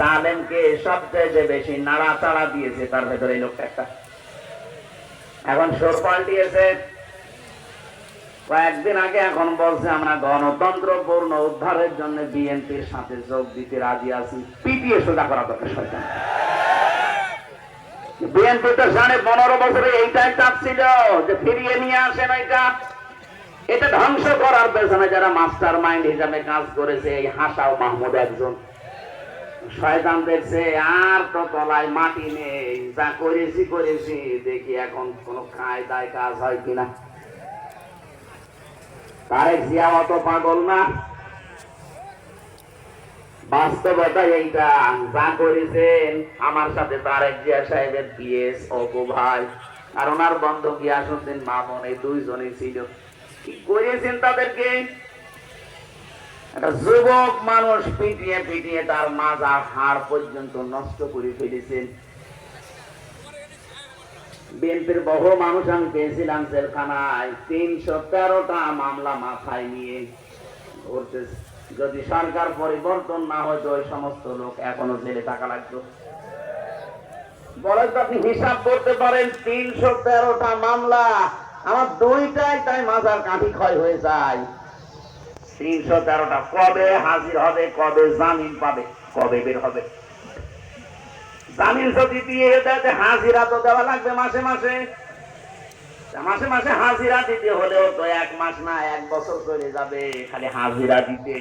জালেমকে সবচেয়ে বেশি নাড়াচাড়া দিয়েছে, তার ভেতরে এই লোকটা একটা। এখন সোর পাল্টিয়েছে। কয়েকদিন আগে এখন বলছে, আমরা গণতন্ত্র পূর্ণ উদ্ধারের জন্য বিএনপির সাথে যোগ দিতে রাজি আছি। পিটিয়ে সোজা করা দরকার সরকার। বিএনপি তো সাড়ে পনেরো বছরে এইটাই চাপ যে ফিরিয়ে নিয়ে আসেন এটা। এটা ধ্বংস করার পেছনে যারা মাস্টার মাইন্ড হিসাবে কাজ করেছে, এই হাসাও মাহমুদ একজন। শয়তান দেখছে, আর তো তলায় মাটি নেই। যা করেছি করেছি। দেখি এখন কোন খায় দায় কাজ হয় কিনা। তারেক জিয়া অত পাগল না। বাস্তবতা এইটা। যা করেছেন, আমার সাথে তারেক জিয়া সাহেবের পিএস অপু ভাই। আর ওনার বন্ধু গিয়াসুদ্দিন মামুন, এই দুইজনই ছিল। কি করেছেন তাদেরকে? একটা যুবক মানুষ পিটিয়ে পিটিয়ে তার মাজা হাড় পর্যন্ত নষ্ট করে ফেলেছেন বিএনপির বহু মানুষ আমি পেয়েছিলাম জেলখানায়। তিনশো তেরোটা মামলা মাথায় নিয়ে ঘুরতেছে যদি সরকার পরিবর্তন না হয়তো ওই সমস্ত লোক এখনও জেলে থাকা লাগতো। বলে তো আপনি হিসাব করতে পারেন, তিনশো তেরোটা মামলা, আমার দুইটাই তাই মাজার কাঠি ক্ষয় হয়ে যায়। তিনশো তেরোটা কবে হাজির হবে, কবে জামিন পাবে, কবে বের হবে? জামিন যদি দিয়ে দেয় হাজিরা তো দেওয়া লাগবে মাসে মাসে। মাসে মাসে হাজিরা দিতে হলেও তো এক মাস না, এক বছর চলে যাবে, খালি হাজিরা দিতে।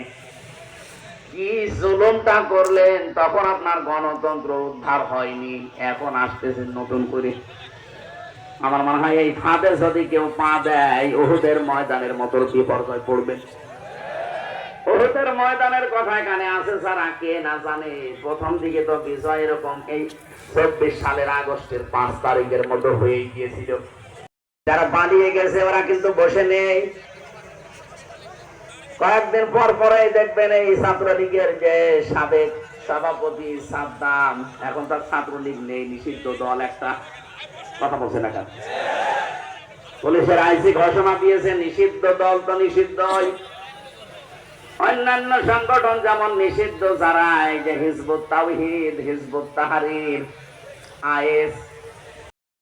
কি জুলুমটা করলেন, তখন আপনার গণতন্ত্র উদ্ধার হয়নি, এখন আসতেছে নতুন করে। আমার মনে হয় এই ফাঁদে যদি কেউ পা দেয় ওহুদের ময়দানের মতো বিপর্যয় পড়বে। ওহুদের ময়দানের কথা এখানে আছে সারা কে না জানে। প্রথম দিকে তো বিজয় এরকম এই চব্বিশ সালের আগস্টের পাঁচ তারিখের মতো হয়ে গিয়েছিল। যারা পালিয়ে গেছে, ওরা কিন্তু বসে নেই। কয়েকদিন পর পরে দেখবেন এই ছাত্রলীগের যে সাবেক সভাপতি সাদ্দাম, এখন তার ছাত্রলীগ নেই, নিষিদ্ধ দল একটা। কথা বলছে না পুলিশের আইসি ঘোষণা দিয়েছে, নিষিদ্ধ দল তো নিষিদ্ধই। অন্যান্য সংগঠন যেমন নিষিদ্ধ যারা এই যে হিজবুত তাওহিদ হিজবুত তাহারির আইএস